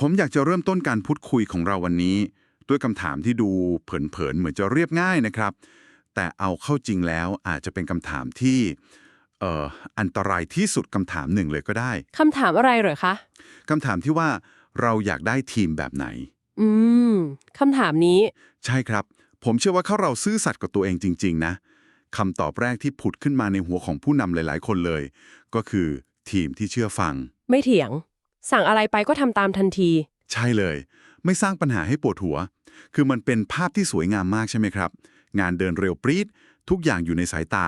ผมอยากจะเริ่มต้นการพูดคุยของเราวันนี้ ด้วยคำถามที่ดูเผินๆเหมือนจะเรียบง่ายนะครับ แต่เอาเข้าจริงแล้วอาจจะเป็นคำถามที่เอ่ออันตรายที่สุดคำถามหนึ่งเลยก็ได้คำถามอะไรเหรอคะคำถามที่ว่าเราอยากได้ทีมแบบไหน อืมคำถามนี้ ใช่ครับ ผมเชื่อว่าเขาเราซื่อสัตย์กับตัวเองจริง ๆ นะคำตอบแรกที่ผุดขึ้นมาในหัวของผู้นำหลาย ๆ คนเลย ก็คือทีมที่เชื่อฟัง ไม่เถียง สั่งอะไรไปก็ทำตามทันที ใช่เลย ไม่สร้างปัญหาให้ปวดหัว คือมันเป็นภาพที่สวยงามมากใช่ไหมครับ งานเดินเร็วปรี๊ดทุกอย่างอยู่ในสายตา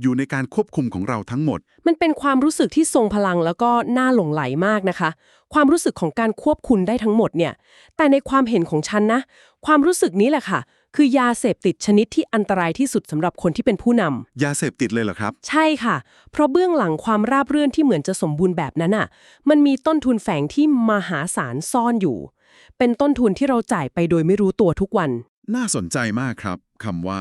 อยู่ในการควบคุมของเราทั้งหมด มันเป็นความรู้สึกที่ทรงพลังแล้วก็น่าหลงไหลมากนะคะ ความรู้สึกของการควบคุมได้ทั้งหมดเนี่ย แต่ในความเห็นของฉันนะ ความรู้สึกนี้แหละค่ะ คือยาเสพติดชนิดที่อันตรายที่สุดสำหรับคนที่เป็นผู้นำยาเสพติดเลยเหรอครับ ใช่ค่ะ เพราะเบื้องหลังความราบรื่นที่เหมือนจะสมบูรณ์แบบนั้นอะ มันมีต้นทุนแฝงที่มหาศาลซ่อนอยู่ เป็นต้นทุนที่เราจ่ายไปโดยไม่รู้ตัวทุกวัน น่าสนใจมากครับคำว่า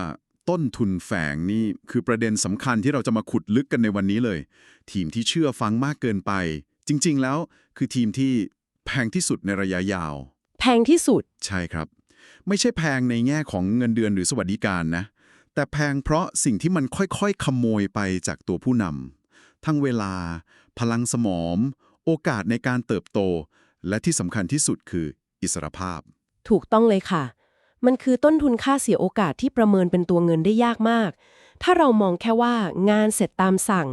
ต้นทุนแฝงนี่คือประเด็นสำคัญที่เราจะมาขุดลึกกันในวันนี้เลย ทีมที่เชื่อฟังมากเกินไป จริง ๆ แล้วคือทีมที่แพงที่สุดในระยะยาว แพงที่สุด ใช่ครับ ไม่ใช่แพงในแง่ของเงินเดือนหรือสวัสดิการนะ แต่แพงเพราะสิ่งที่มันค่อยๆ ขโมยไปจากตัวผู้นำทั้งเวลา พลังสมอง โอกาสในการเติบโต และที่สำคัญที่สุดคืออิสรภาพ ถูกต้องเลยค่ะ มันคือต้นทุนค่าเสียโอกาสที่ประเมินเป็นตัวเงินได้ยากมาก ถ้าเรามองแค่ว่างานเสร็จตามสั่ง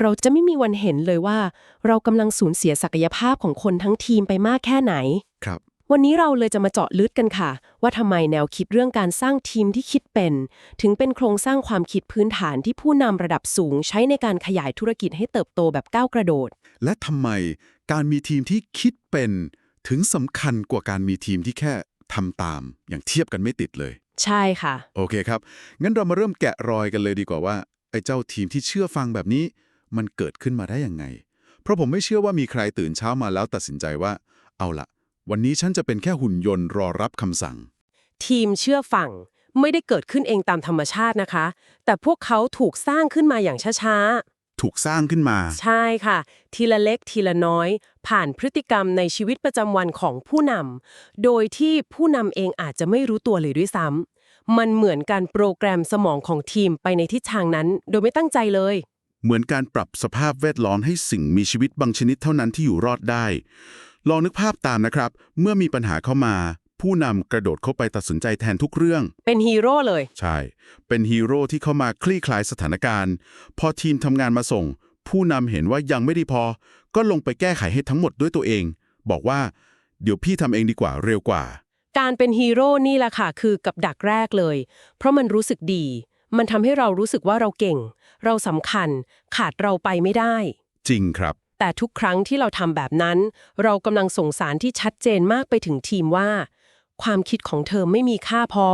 เราจะไม่มีวันเห็นเลยว่า เรากำลังสูญเสียศักยภาพของคนทั้งทีมไปมากแค่ไหน วันนี้เราเลยจะมาเจาะลึกกันค่ะ ว่าทำไมแนวคิดเรื่องการสร้างทีมที่คิดเป็น ถึงเป็นโครงสร้างความคิดพื้นฐานที่ผู้นำระดับสูง ใช้ในการขยายธุรกิจให้เติบโตแบบก้าวกระโดด และทำไมการมีทีมที่คิดเป็น ถึงสำคัญกว่าการมีทีมที่แค่ทำตาม อย่างเทียบกันไม่ติดเลย ใช่ค่ะ โอเคครับ งั้นเรามาเริ่มแกะรอยกันเลยดีกว่าว่าไอ้เจ้าทีมที่เชื่อฟังแบบนี้ มันเกิดขึ้นมาได้ยังไง เพราะผมไม่เชื่อว่ามีใครตื่นเช้ามาแล้วตัดสินใจว่า เอาละ วันนี้ฉันจะเป็นแค่หุ่นยนต์รอรับคำสั่ง ทีมเชื่อฟังไม่ได้เกิดขึ้นเองตามธรรมชาตินะคะ แต่พวกเขาถูกสร้างขึ้นมาอย่างช้าถูกสร้างขึ้นมา ๆ ใช่ค่ะ ทีละเล็กทีละน้อย ผ่านพฤติกรรมในชีวิตประจำวันของผู้นำโดยที่ผู้นำเองอาจจะไม่รู้ตัวเลยด้วยซ้ำมันเหมือนการโปรแกรมสมองของทีมไปในทิศทางนั้น โดยไม่ตั้งใจเลย เหมือนการปรับสภาพแวดล้อมให้สิ่งมีชีวิตบางชนิดเท่านั้นที่อยู่รอดได้ ลองนึกภาพตามนะครับ เมื่อมีปัญหาเข้ามา ผู้นำกระโดดเข้าไปตัดสินใจแทนทุกเรื่อง เป็นฮีโร่เลย ใช่ เป็นฮีโร่ที่เข้ามาคลี่คลายสถานการณ์ พอทีมทำงานมาส่ง ผู้นำเห็นว่ายังไม่ดีพอ ก็ลงไปแก้ไขให้ทั้งหมดด้วยตัวเอง บอกว่า เดี๋ยวพี่ทำเองดีกว่าเร็วกว่า การเป็นฮีโร่นี่แหละค่ะคือกับดักแรกเลย เพราะมันรู้สึกดี มันทำให้เรารู้สึกว่าเราเก่ง เราสำคัญ ขาดเราไปไม่ได้ จริงครับ แต่ทุกครั้งที่เราทำแบบนั้น เรากำลังส่งสารที่ชัดเจนมากไปถึงทีมว่า ความคิดของเธอไม่มีค่าพอ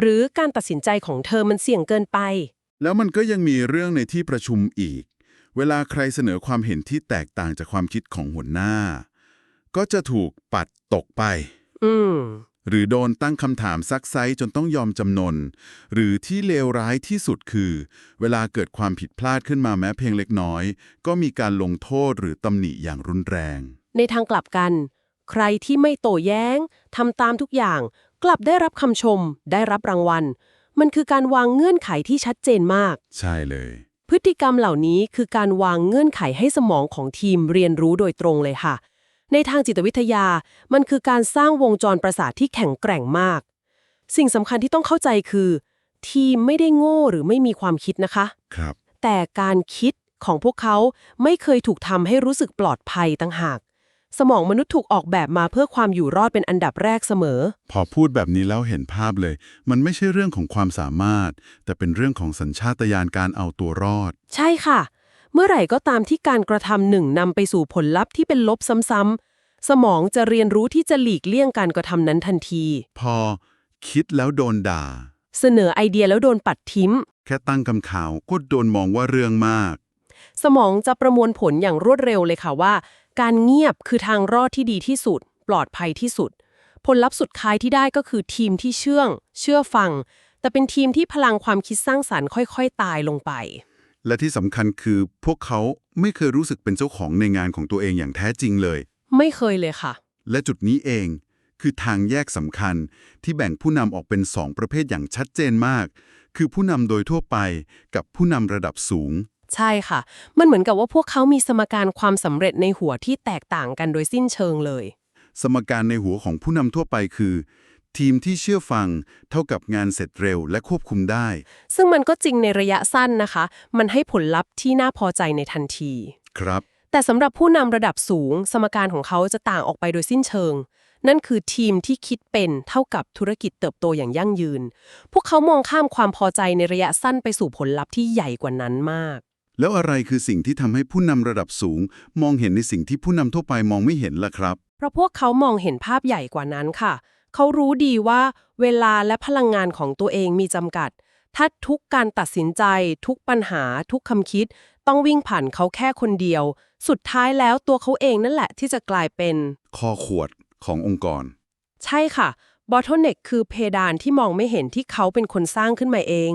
หรือการตัดสินใจของเธอมันเสี่ยงเกินไป แล้วมันก็ยังมีเรื่องในที่ประชุมอีก เวลาใครเสนอความเห็นที่แตกต่างจากความคิดของหัวหน้า ก็จะถูกปัดตกไป อืม หรือโดนตั้งคำถามซักไซจนต้องยอมจำนน หรือที่เลวร้ายที่สุดคือ เวลาเกิดความผิดพลาดขึ้นมาแม้เพียงเล็กน้อย ก็มีการลงโทษหรือตำหนิอย่างรุนแรง ในทางกลับกัน ใครที่ไม่โต้แย้งทำตามทุกอย่าง กลับได้รับคำชม ได้รับรางวัล มันคือการวางเงื่อนไขที่ชัดเจนมาก ใช่เลย พฤติกรรมเหล่านี้คือการวางเงื่อนไขให้สมองของทีมเรียนรู้โดยตรงเลยค่ะ ในทางจิตวิทยา มันคือการสร้างวงจรประสาทที่แข็งแกร่งมาก สิ่งสำคัญที่ต้องเข้าใจคือ ทีมไม่ได้โง่หรือไม่มีความคิดนะคะ ครับ แต่การคิดของพวกเขาไม่เคยถูกทำให้รู้สึกปลอดภัยตั้งหาก สมองมนุษย์ถูกออกแบบมาเพื่อความอยู่รอดเป็นอันดับแรกเสมอ พอพูดแบบนี้แล้วเห็นภาพเลย มันไม่ใช่เรื่องของความสามารถ แต่เป็นเรื่องของสัญชาตญาณการเอาตัวรอด ใช่ค่ะ เมื่อไหร่ก็ตามที่การกระทำหนึ่งนำไปสู่ผลลัพธ์ที่เป็นลบซ้ำๆ สมองจะเรียนรู้ที่จะหลีกเลี่ยงการกระทำนั้นทันที พอคิดแล้วโดนด่า เสนอไอเดียแล้วโดนปัดทิ้ม แค่ตั้งคำข่าวก็โดนมองว่าเรื่องมาก สมองจะประมวลผลอย่างรวดเร็วเลยค่ะว่า การเงียบคือทางรอดที่ดีที่สุด ปลอดภัยที่สุด ผลลัพธ์สุดท้ายที่ได้ก็คือทีมที่เชื่อง เชื่อฟัง แต่เป็นทีมที่พลังความคิดสร้างสรรค์ค่อย ๆ ตายลงไป และที่สำคัญคือพวกเขาไม่เคยรู้สึกเป็นเจ้าของในงานของตัวเองอย่างแท้จริงเลย ไม่เคยเลยค่ะ และจุดนี้เอง คือทางแยกสำคัญที่แบ่งผู้นำออกเป็นสองประเภทอย่างชัดเจนมาก คือผู้นำโดยทั่วไปกับผู้นำระดับสูง ใช่ค่ะ มันเหมือนกับว่าพวกเขามีสมการความสำเร็จในหัวที่แตกต่างกันโดยสิ้นเชิงเลย สมการในหัวของผู้นำทั่วไปคือ ทีมที่เชื่อฟังเท่ากับงานเสร็จเร็วและควบคุมได้ ซึ่งมันก็จริงในระยะสั้นนะคะ มันให้ผลลัพธ์ที่น่าพอใจในทันที ครับ แต่สำหรับผู้นำระดับสูง สมการของเขาจะต่างออกไปโดยสิ้นเชิง นั่นคือทีมที่คิดเป็นเท่ากับธุรกิจเติบโตอย่างยั่งยืน พวกเขามองข้ามความพอใจในระยะสั้นไปสู่ผลลัพธ์ที่ใหญ่กว่านั้นมาก แล้วอะไรคือสิ่งที่ทำให้ผู้นำระดับสูง มองเห็นในสิ่งที่ผู้นำทั่วไปมองไม่เห็นล่ะครับ เพราะพวกเขามองเห็นภาพใหญ่กว่านั้นค่ะ เขารู้ดีว่าเวลาและพลังงานของตัวเองมีจำกัด ถ้าทุกการตัดสินใจ ทุกปัญหา ทุกคำคิด ต้องวิ่งผ่านเขาแค่คนเดียว สุดท้ายแล้วตัวเขาเองนั่นแหละที่จะกลายเป็นคอขวดขององค์กร ใช่ค่ะ bottleneck คือเพดานที่มองไม่เห็นที่เขาเป็นคนสร้างขึ้นมาเอง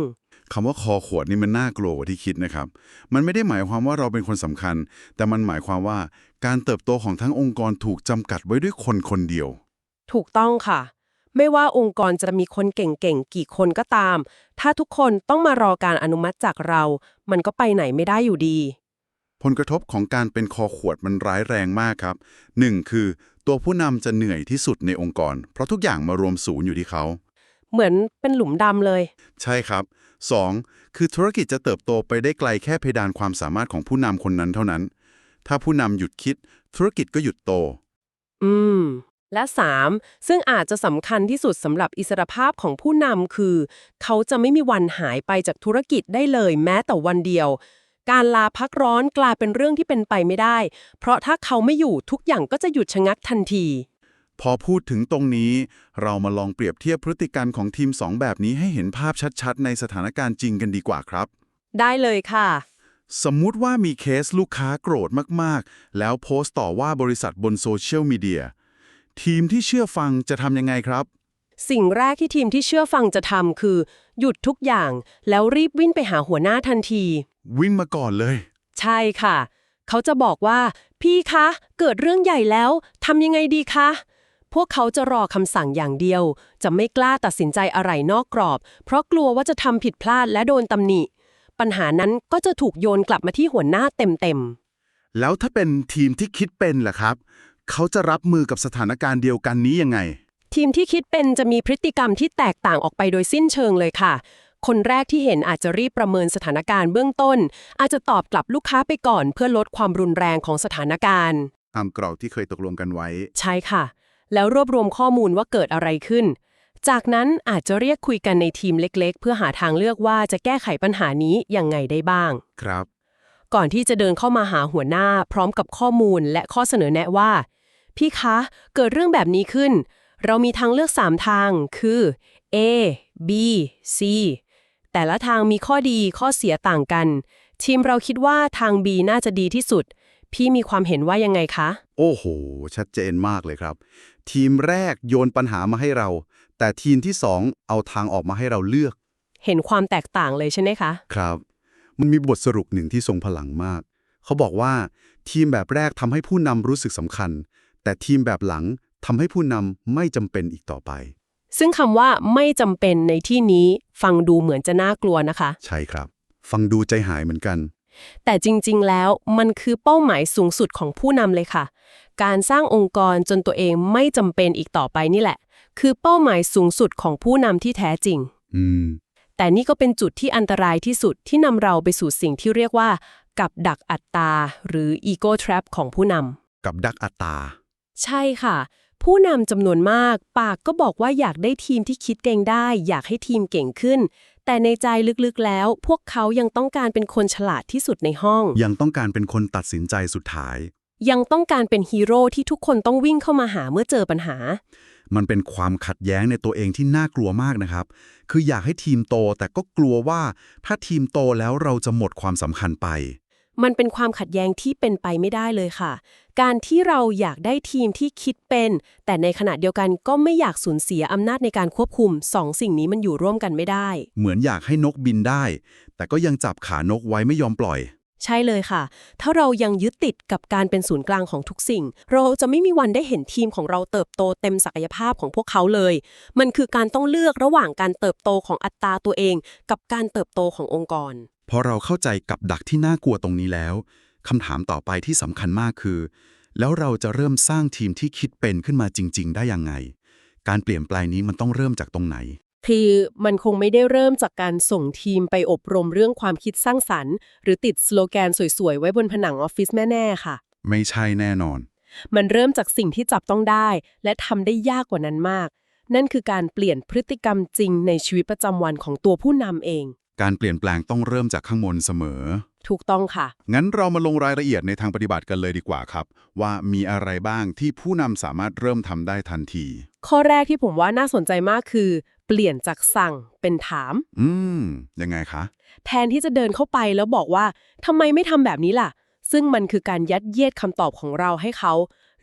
คำว่าคอขวดนี่มันน่ากลัวกว่าที่คิดนะครับ มันไม่ได้หมายความว่าเราเป็นคนสำคัญ แต่มันหมายความว่าการเติบโตของทั้งองค์กรถูกจำกัดไว้ด้วยคนคนเดียว ถูกต้องค่ะ ไม่ว่าองค์กรจะมีคนเก่งๆ กี่คนก็ตาม ถ้าทุกคนต้องมารอการอนุมัติจากเรา มันก็ไปไหนไม่ได้อยู่ดี ผลกระทบของการเป็นคอขวดมันร้ายแรงมากครับหนึ่งคือตัวผู้นำจะเหนื่อยที่สุดในองค์กร เพราะทุกอย่างมารวมศูนย์อยู่ที่เขา เหมือนเป็นหลุมดำเลย ใช่ครับ 2. คือธุรกิจจะเติบโตไปได้ไกลแค่เพดานความสามารถของผู้นำคนนั้นเท่านั้น ถ้าผู้นำหยุดคิด ธุรกิจก็หยุดโต อืม และ 3. ซึ่งอาจจะสำคัญที่สุดสำหรับอิสรภาพของผู้นำคือ เขาจะไม่มีวันหายไปจากธุรกิจได้เลยแม้แต่วันเดียว การลาพักร้อนกลายเป็นเรื่องที่เป็นไปไม่ได้ เพราะถ้าเขาไม่อยู่ทุกอย่างก็จะหยุดชะงักทันที พอพูดถึงตรงนี้ เรามาลองเปรียบเทียบพฤติกรรมของทีม 2 แบบนี้ให้เห็นภาพชัดๆ ในสถานการณ์จริงกันดีกว่าครับ ได้เลยค่ะสมมุติว่ามีเคสลูกค้าโกรธมาก ๆ แล้วโพสต์ต่อว่าบริษัทบนโซเชียลมีเดีย ทีมที่เชื่อฟังจะทำยังไงครับ สิ่งแรกที่ทีมที่เชื่อฟังจะทำคือ หยุดทุกอย่าง แล้วรีบวิ่งไปหาหัวหน้าทันที วิ่งมาก่อนเลย ใช่ค่ะ เขาจะบอกว่า พี่คะ เกิดเรื่องใหญ่แล้วทำยังไงดีคะ พวกเขาจะรอคำสั่งอย่างเดียว จะไม่กล้าตัดสินใจอะไรนอกกรอบ เพราะกลัวว่าจะทำผิดพลาดและโดนตำหนิ ปัญหานั้นก็จะถูกโยนกลับมาที่หัวหน้าเต็มแล้วถ้าเป็นทีมที่คิดเป็นล่ะครับ เขาจะรับมือกับสถานการณ์เดียวกันนี้ยังไงๆทีมที่คิดเป็นจะมีพฤติกรรมที่แตกต่างออกไปโดยสิ้นเชิงเลยค่ะ คนแรกที่เห็นอาจจะรีบประเมินสถานการณ์เบื้องต้น อาจจะตอบกลับลูกค้าไปก่อน เพื่อลดความรุนแรงของสถานการณ์ ตามกรอบที่เคยตกลงกันไว้ ใช่ค่ะ แล้วรวบรวมข้อมูลว่าเกิดอะไรขึ้น จากนั้นอาจจะเรียกคุยกันในทีมเล็ก ๆ เพื่อหาทางเลือกว่าจะแก้ไขปัญหานี้ยังไงได้บ้าง ครับ ก่อนที่จะเดินเข้ามาหาหัวหน้า พร้อมกับข้อมูลและข้อเสนอแนะว่า พี่คะ เกิดเรื่องแบบนี้ขึ้น เรามีทางเลือก 3 ทางคือ A B C แต่ละทางมีข้อดีข้อเสียต่างกัน ทีมเราคิดว่าทาง B น่าจะดีที่สุด พี่มีความเห็นว่ายังไงคะ โอ้โห ชัดเจนมากเลยครับ ทีมแรกโยนปัญหามาให้เรา แต่ทีมที่2เอาทางออกมาให้เราเลือก เห็นความแตกต่างเลยใช่ไหมคะ ครับ มันมีบทสรุปหนึ่งที่ทรงพลังมาก เขาบอกว่าทีมแบบแรกทำให้ผู้นำรู้สึกสำคัญ แต่ทีมแบบหลังทำให้ผู้นำไม่จำเป็นอีกต่อไป ซึ่งคำว่าไม่จำเป็นในที่นี้ฟังดูเหมือนจะน่ากลัวนะคะ ใช่ครับ ฟังดูใจหายเหมือนกัน แต่จริงๆ แล้วมันคือเป้าหมายสูงสุดของผู้นำเลยค่ะ การสร้างองค์กรจนตัวเองไม่จำเป็นอีกต่อไปนี่แหละ คือเป้าหมายสูงสุดของผู้นำที่แท้จริง อืม แต่นี่ก็เป็นจุดที่อันตรายที่สุดที่นำเราไปสู่สิ่งที่เรียกว่า กับดักอัตตา หรือ ego trap ของผู้นำ กับดักอัตตา ใช่ค่ะ ผู้นำจำนวนมาก ปากก็บอกว่าอยากได้ทีมที่คิดเก่งได้ อยากให้ทีมเก่งขึ้น แต่ในใจลึกๆแล้ว พวกเขายังต้องการเป็นคนฉลาดที่สุดในห้อง ยังต้องการเป็นคนตัดสินใจสุดท้าย ยังต้องการเป็นฮีโร่ที่ทุกคนต้องวิ่งเข้ามาหาเมื่อเจอปัญหา มันเป็นความขัดแย้งในตัวเองที่น่ากลัวมากนะครับ คืออยากให้ทีมโตแต่ก็กลัวว่าถ้าทีมโตแล้วเราจะหมดความสำคัญไป มันเป็นความขัดแย้งที่เป็นไปไม่ได้เลยค่ะ การที่เราอยากได้ทีมที่คิดเป็น แต่ในขณะเดียวกันก็ไม่อยากสูญเสียอำนาจในการควบคุมสองสิ่งนี้มันอยู่ร่วมกันไม่ได้ เหมือนอยากให้นกบินได้ แต่ก็ยังจับขานกไว้ไม่ยอมปล่อย ใช่เลยค่ะ ถ้าเรายังยึดติดกับการเป็นศูนย์กลางของทุกสิ่ง เราจะไม่มีวันได้เห็นทีมของเราเติบโตเต็มศักยภาพของพวกเขาเลย มันคือการต้องเลือกระหว่างการเติบโตของอัตราตัวเอง กับการเติบโตขององค์กร พอเราเข้าใจกับดักที่น่ากลัวตรงนี้แล้วคำถามต่อไปที่สำคัญมากคือ แล้วเราจะเริ่มสร้างทีมที่คิดเป็นขึ้นมาจริง ๆ ได้ยังไง การเปลี่ยนแปลงนี้มันต้องเริ่มจากตรงไหน คือมันคงไม่ได้เริ่มจากการส่งทีมไปอบรมเรื่องความคิดสร้างสรรค์ หรือติดสโลแกนสวยๆ ไว้บนผนังออฟฟิศแน่ๆค่ะ ไม่ใช่แน่นอน มันเริ่มจากสิ่งที่จับต้องได้ และทำได้ยากกว่านั้นมาก นั่นคือการเปลี่ยนพฤติกรรมจริงในชีวิตประจำวันของตัวผู้นำเอง การเปลี่ยนแปลงต้องเริ่มจากข้างบนเสมอ ถูกต้องค่ะ งั้นเรามาลงรายละเอียดในทางปฏิบัติกันเลยดีกว่าครับ ว่ามีอะไรบ้างที่ผู้นำสามารถเริ่มทำได้ทันที ข้อแรกที่ผมว่าน่าสนใจมากคือ เปลี่ยนจากสั่งเป็นถาม อืม ยังไงคะ แทนที่จะเดินเข้าไปแล้วบอกว่าทำไมไม่ทำแบบนี้ล่ะ ซึ่งมันคือการยัดเยียดคำตอบของเราให้เขา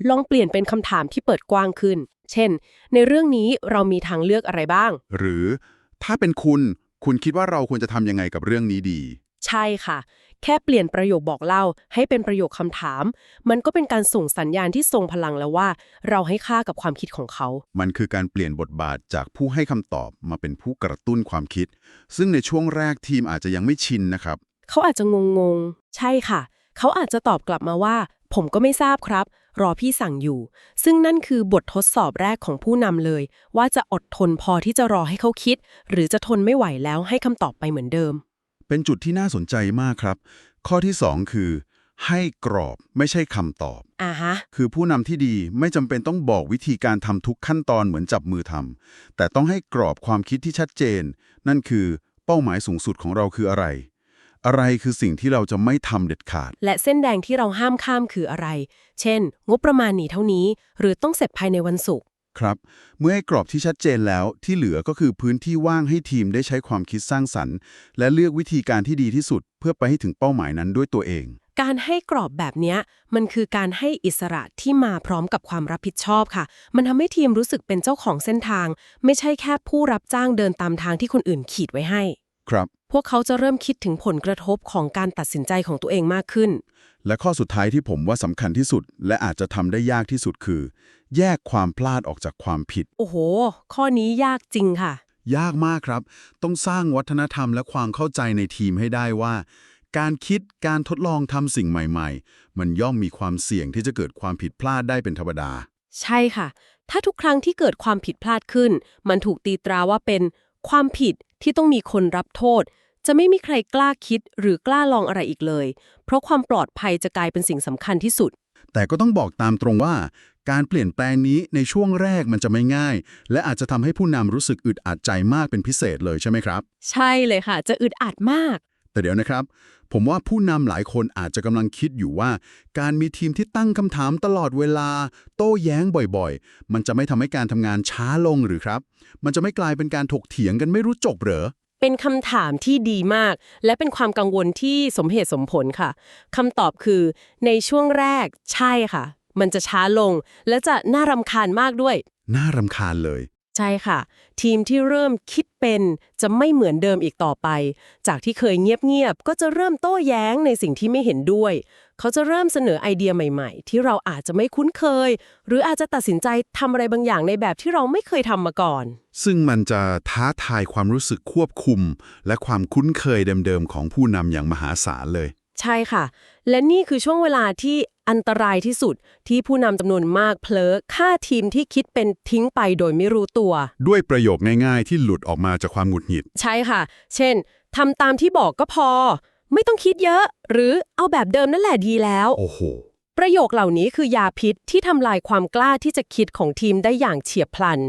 ลองเปลี่ยนเป็นคำถามที่เปิดกว้างขึ้น เช่น ในเรื่องนี้เรามีทางเลือกอะไรบ้าง หรือถ้าเป็นคุณ คุณคิดว่าเราควรจะทำยังไงกับเรื่องนี้ดี ใช่ค่ะ แค่เปลี่ยนประโยคบอกเล่า ให้เป็นประโยคคำถาม มันก็เป็นการส่งสัญญาณที่ทรงพลังแล้วว่า เราให้ค่ากับความคิดของเขา มันคือการเปลี่ยนบทบาทจากผู้ให้คำตอบมาเป็นผู้กระตุ้นความคิด ซึ่งในช่วงแรกทีมอาจจะยังไม่ชินนะครับ เขาอาจจะงงๆ ใช่ค่ะ เขาอาจจะตอบกลับมาว่า ผมก็ไม่ทราบครับ รอพี่สั่งอยู่ ซึ่งนั่นคือบททดสอบแรกของผู้นำเลย ว่าจะอดทนพอที่จะรอให้เขาคิด หรือจะทนไม่ไหวแล้วให้คำตอบไปเหมือนเดิม เป็นจุดที่น่าสนใจมากครับ ข้อที่ 2 คือ ให้กรอบไม่ใช่คำตอบอ่าฮะคือผู้นำที่ดีไม่จำเป็นต้องบอกวิธีการทำทุกขั้นตอนเหมือนจับมือทำแต่ต้องให้กรอบความคิดที่ชัดเจน นั่นคือ เป้าหมายสูงสุดของเราคืออะไร อะไรคือสิ่งที่เราจะไม่ทำเด็ดขาด และเส้นแดงที่เราห้ามข้ามคืออะไร เช่น งบประมาณหนีเท่านี้ หรือต้องเสร็จภายในวันศุกร์ ครับ เมื่อให้กรอบที่ชัดเจนแล้ว ที่เหลือก็คือพื้นที่ว่างให้ทีมได้ใช้ความคิดสร้างสรรค์ และเลือกวิธีการที่ดีที่สุด เพื่อไปให้ถึงเป้าหมายนั้นด้วยตัวเอง การให้กรอบแบบเนี้ยมันคือการให้อิสระที่มาพร้อมกับความรับผิดชอบค่ะ มันทำให้ทีมรู้สึกเป็นเจ้าของเส้นทาง ไม่ใช่แค่ผู้รับจ้างเดินตามทางที่คนอื่นขีดไว้ให้ ครับ พวกเขาจะเริ่มคิดถึงผลกระทบของการตัดสินใจของตัวเองมากขึ้น และข้อสุดท้ายที่ผมว่าสำคัญที่สุด และอาจจะทำได้ยากที่สุดคือ แยกความพลาดออกจากความผิด โอ้โห ข้อนี้ยากจริงค่ะ ยากมากครับ ต้องสร้างวัฒนธรรมและความเข้าใจในทีมให้ได้ว่า การคิดการทดลองทำสิ่งใหม่ๆ มันย่อมมีความเสี่ยงที่จะเกิดความผิดพลาดได้เป็นธรรมดา ใช่ค่ะ ถ้าทุกครั้งที่เกิดความผิดพลาดขึ้น มันถูกตีตราว่าเป็นความผิด ที่ต้องมีคนรับโทษ จะไม่มีใครกล้าคิดหรือกล้าลองอะไรอีกเลย เพราะความปลอดภัยจะกลายเป็นสิ่งสำคัญที่สุด แต่ก็ต้องบอกตามตรงว่า การเปลี่ยนแปลงนี้ในช่วงแรกมันจะไม่ง่าย และอาจจะทำให้ผู้นำรู้สึกอึดอัดใจมากเป็นพิเศษเลยใช่ไหมครับ ใช่เลยค่ะ จะอึดอัดมาก แต่เดี๋ยวนะครับ ผมว่าผู้นำหลายคนอาจจะกำลังคิดอยู่ว่า การมีทีมที่ตั้งคำถามตลอดเวลา โต้แย้งบ่อยๆ มันจะไม่ทำให้การทำงานช้าลงหรือครับ มันจะไม่กลายเป็นการถกเถียงกันไม่รู้จบเหรอเป็นคำถามที่ดีมาก และเป็นความกังวลที่สมเหตุสมผลค่ะคำตอบคือในช่วงแรกใช่ค่ะ มันจะช้าลง และจะน่ารำคาญมากด้วย น่ารำคาญเลย ใช่ค่ะ ทีมที่เริ่มคิดเป็นจะไม่เหมือนเดิมอีกต่อไป จากที่เคยเงียบๆก็จะเริ่มโต้แย้งในสิ่งที่ไม่เห็นด้วย เขาจะเริ่มเสนอไอเดียใหม่ๆ ที่เราอาจจะไม่คุ้นเคย หรืออาจจะตัดสินใจทำอะไรบางอย่างในแบบที่เราไม่เคยทำมาก่อน ซึ่งมันจะท้าทายความรู้สึกควบคุม และความคุ้นเคยเดิมๆของผู้นำอย่างมหาศาลเลย ใช่ค่ะ และนี่คือช่วงเวลาที่อันตรายที่สุดที่ผู้นำจำนวนมากเผลอฆ่าทีมที่คิดเป็นทิ้งไปโดยไม่รู้ตัว ด้วยประโยคง่ายๆ ที่หลุดออกมาจากความหงุดหงิด ใช่ค่ะ เช่นทำตามที่บอกก็พอ ไม่ต้องคิดเยอะ หรือเอาแบบเดิมนั่นแหละดีแล้ว โอ้โห ประโยคเหล่านี้คือยาพิษที่ทำลายความกล้าที่จะคิดของทีมได้อย่างเฉียบพลัน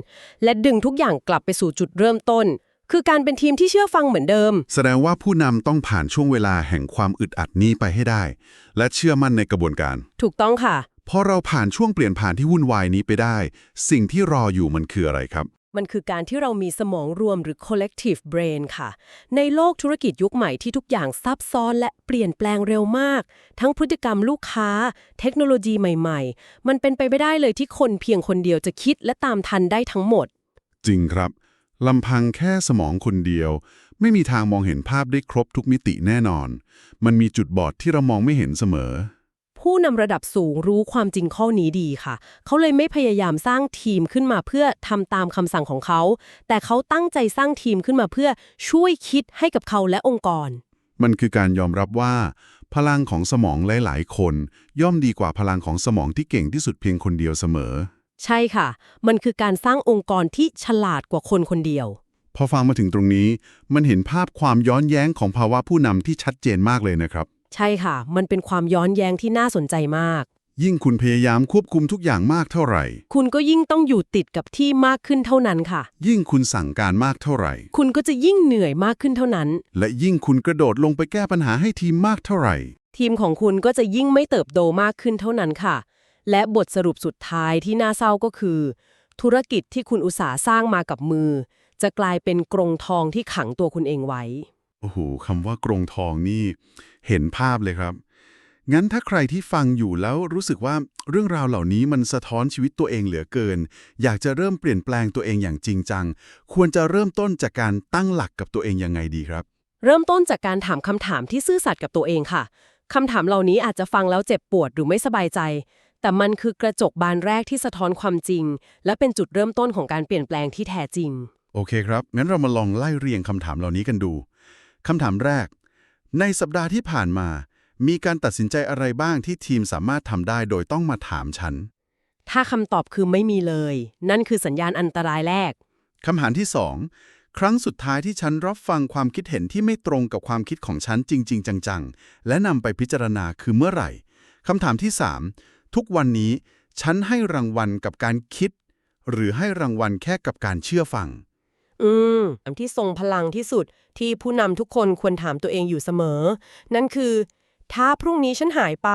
และดึงทุกอย่างกลับไปสู่จุดเริ่มต้น คือการเป็นทีมที่เชื่อฟังเหมือนเดิม แสดงว่าผู้นำต้องผ่านช่วงเวลาแห่งความอึดอัดนี้ไปให้ได้ และเชื่อมั่นในกระบวนการ ถูกต้องค่ะ พอเราผ่านช่วงเปลี่ยนผ่านที่วุ่นวายนี้ไปได้ สิ่งที่รออยู่มันคืออะไรครับ มันคือการที่เรามีสมองรวมหรือ collective brain ค่ะ ในโลกธุรกิจยุคใหม่ที่ทุกอย่างซับซ้อนและเปลี่ยนแปลงเร็วมาก ทั้งพฤติกรรมลูกค้า เทคโนโลยีใหม่ ๆ มันเป็นไปไม่ได้เลยที่คนเพียงคนเดียวจะคิดและตามทันได้ทั้งหมด จริงครับ ลำพังแค่สมองคนเดียว ไม่มีทางมองเห็นภาพได้ครบทุกมิติแน่นอน มันมีจุดบอดที่เรามองไม่เห็นเสมอ ผู้นำระดับสูงรู้ความจริงข้อนี้ดีค่ะ เขาเลยไม่พยายามสร้างทีมขึ้นมาเพื่อทำตามคำสั่งของเขา แต่เขาตั้งใจสร้างทีมขึ้นมาเพื่อช่วยคิดให้กับเขาและองค์กร มันคือการยอมรับว่า พลังของสมองหลาย ๆ คน ย่อมดีกว่าพลังของสมองที่เก่งที่สุดเพียงคนเดียวเสมอ ใช่ค่ะ มันคือการสร้างองค์กรที่ฉลาดกว่าคนคนเดียว พอฟังมาถึงตรงนี้ มันเห็นภาพความย้อนแย้งของภาวะผู้นำที่ชัดเจนมากเลยนะครับ ใช่ค่ะ มันเป็นความย้อนแย้งที่น่าสนใจมาก ยิ่งคุณพยายามควบคุมทุกอย่างมากเท่าไหร่ คุณก็ยิ่งต้องอยู่ติดกับที่มากขึ้นเท่านั้นค่ะ ยิ่งคุณสั่งการมากเท่าไหร่ คุณก็จะยิ่งเหนื่อยมากขึ้นเท่านั้น และยิ่งคุณกระโดดลงไปแก้ปัญหาให้ทีมมากเท่าไหร่ ทีมของคุณก็จะยิ่งไม่เติบโตมากขึ้นเท่านั้นค่ะ และบทสรุปสุดท้ายที่น่าเศร้าก็คือ ธุรกิจที่คุณอุตสาห์สร้างมากับมือ จะกลายเป็นกรงทองที่ขังตัวคุณเองไว้ โอ้โหคำว่ากรงทองนี่ เห็นภาพเลยครับ งั้นถ้าใครที่ฟังอยู่แล้วรู้สึกว่าเรื่องราวเหล่านี้มันสะท้อนชีวิตตัวเองเหลือเกิน อยากจะเริ่มเปลี่ยนแปลงตัวเองอย่างจริงจัง ควรจะเริ่มต้นจากการตั้งหลักกับตัวเองยังไงดีครับ เริ่มต้นจากการถามคำถามที่ซื่อสัตย์กับตัวเองค่ะคำถามเหล่านี้อาจจะฟังแล้วเจ็บปวดหรือไม่สบายใจ แต่มันคือกระจกบานแรกที่สะท้อนความจริง และเป็นจุดเริ่มต้นของการเปลี่ยนแปลงที่แท้จริง โอเคครับ งั้นเรามาลองไล่เรียงคำถามเหล่านี้กันดู คำถามแรก ในสัปดาห์ที่ผ่านมา มีการตัดสินใจอะไรบ้างที่ทีมสามารถทำได้โดยต้องมาถามฉัน ถ้าคำตอบคือไม่มีเลย นั่นคือสัญญาณอันตรายแรก คำถามที่2ครั้งสุดท้ายที่ฉันรับฟังความคิดเห็นที่ไม่ตรงกับความคิดของฉันจริง ๆ จัง ๆ และนำไปพิจารณาคือเมื่อไหร่คำถามที่ 3 ทุกวันนี้ฉันให้รางวัลกับการคิด หรือให้รางวัลแค่กับการเชื่อฟัง อืมคำที่ทรงพลังที่สุดที่ผู้นำทุกคนควรถามตัวเองอยู่เสมอ นั่นคือ ถ้าพรุ่งนี้ฉันหายไป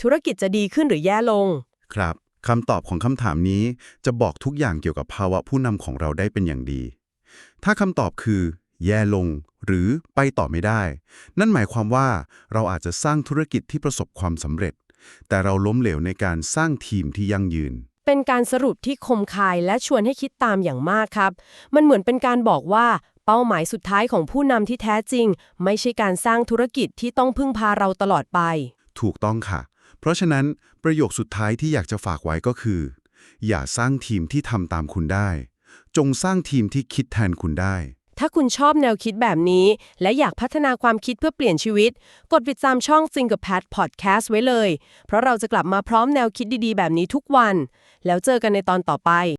ธุรกิจจะดีขึ้นหรือแย่ลง ครับคำตอบของคำถามนี้จะบอกทุกอย่างเกี่ยวกับภาวะผู้นำของเราได้เป็นอย่างดี ถ้าคำตอบคือ แย่ลง หรือไปต่อไม่ได้ นั่นหมายความว่าเราอาจจะสร้างธุรกิจที่ประสบความสำเร็จ แต่เราล้มเหลวในการสร้างทีมที่ยั่งยืน เป็นการสรุปที่คมคายและชวนให้คิดตามอย่างมากครับ มันเหมือนเป็นการบอกว่าเป้าหมายสุดท้ายของผู้นำที่แท้จริง ไม่ใช่การสร้างธุรกิจที่ต้องพึ่งพาเราตลอดไป ถูกต้องค่ะ เพราะฉะนั้นประโยคสุดท้ายที่อยากจะฝากไว้ก็คือ อย่าสร้างทีมที่ทำตามคุณได้ จงสร้างทีมที่คิดแทนคุณได้ ถ้าคุณชอบแนวคิดแบบนี้ และอยากพัฒนาความคิดเพื่อเปลี่ยนชีวิต กดติดตามช่อง Single p a t Podcast ไว้เลย เพราะเราจะกลับมาพร้อมแนวคิดดีๆ แบบนี้ทุกวัน แล้วเจอกันในตอนต่อไป